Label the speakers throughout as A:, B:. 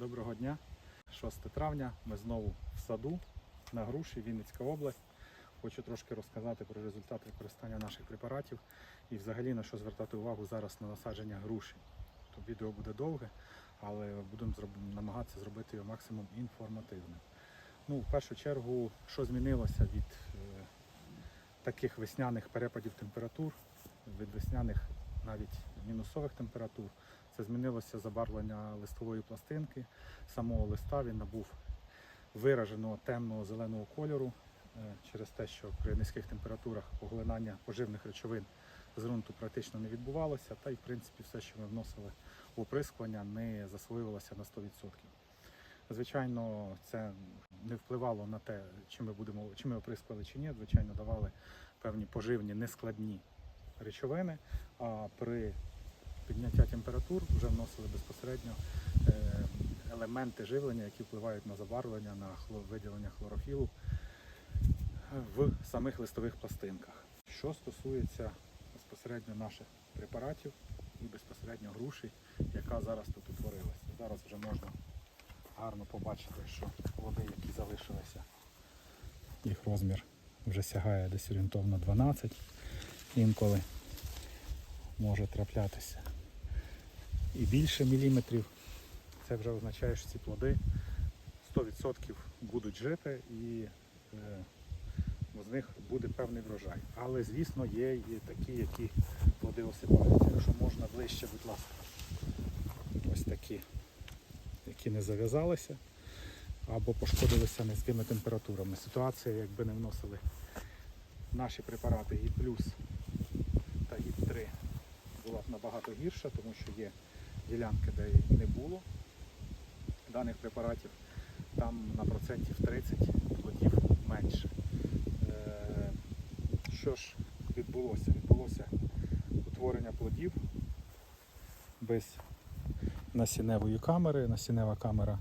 A: Доброго дня. 6 травня. Ми знову в саду на груші, Вінницька область. Хочу трошки розказати про результат використання наших препаратів і взагалі на що звертати увагу зараз на насадження груші. То відео буде довге, але будемо намагатися зробити його максимум інформативним. Ну, в першу чергу, що змінилося від е, таких весняних перепадів температур, від весняних навіть мінусових температур, це змінилося забарвлення листової пластинки, самого листа він набув вираженого темного зеленого кольору е, через те, що при низьких температурах поглинання поживних речовин з ґрунту практично не відбувалося, та й в принципі все, що ми вносили в оприскування, не засвоювалося на 100%. Звичайно, це не впливало на те, чи ми будемо чи ми оприскували чи ні. Звичайно, давали певні поживні нескладні речовини, а при підняття температур вже вносили безпосередньо е, елементи живлення, які впливають на забарвлення, на виділення хлорофілу в самих листових пластинках. Що стосується безпосередньо наших препаратів і безпосередньо груші, яка зараз тут утворилася. Зараз вже можна гарно побачити, що плоди, які залишилися, їх розмір вже сягає десь орієнтовно 12 інколи може траплятися і більше міліметрів. Це вже означає, що ці плоди 100% будуть жити і е, з них буде певний врожай. Але, звісно, є і такі, які плоди осипаються. Якщо можна ближче, будь ласка, ось такі, які не зав'язалися або пошкодилися низькими температурами. Ситуація, якби не вносили наші препарати ГІ плюс та ГІ 3 була б набагато гірша, тому що є ділянки, де і не було даних препаратів, там на процентів 30 плодів менше. Е, Що ж відбулося? Відбулося утворення плодів без насінневої камери. Насіннева камера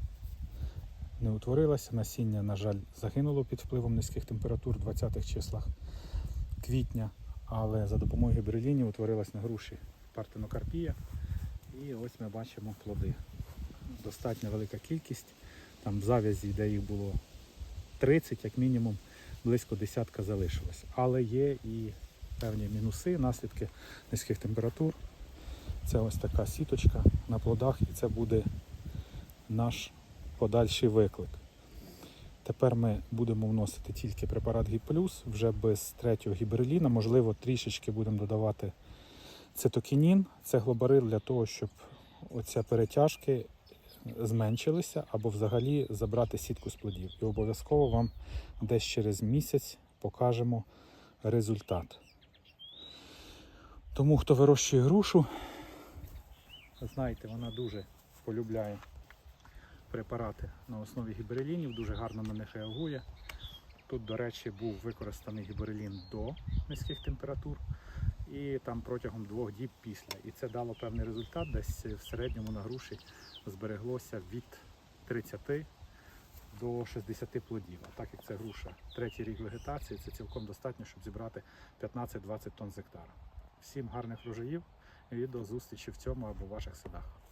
A: не утворилася. Насіння, на жаль, загинуло під впливом низьких температур в 20-х числах квітня, але за допомогою гібрилінів утворилась на груші партенокарпія. І ось ми бачимо плоди. Достатньо велика кількість. Там в зав'язі, де їх було 30, як мінімум, близько десятка залишилось. Але є і певні мінуси, наслідки низьких температур. Це ось така сіточка на плодах, і це буде наш подальший виклик. Тепер ми будемо вносити тільки препарат Гіплюс, вже без третього гібриліна. Можливо, трішечки будемо додавати цитокінін. Це глобарил для того, щоб оця перетяжки зменшилися або взагалі забрати сітку з плодів. І обов'язково вам десь через місяць покажемо результат. Тому хто вирощує грушу, знаєте, вона дуже полюбляє препарати на основі гіберелінів, дуже гарно на них реагує. Тут, до речі, був використаний гіберелін до низьких температур і там протягом двох діб після. І це дало певний результат. Десь в середньому на груші збереглося від 30 до 60 плодів. А так як це груша третій рік вегетації, це цілком достатньо, щоб зібрати 15-20 тонн з гектара. Всім гарних врожаїв і до зустрічі в цьому або в ваших садах.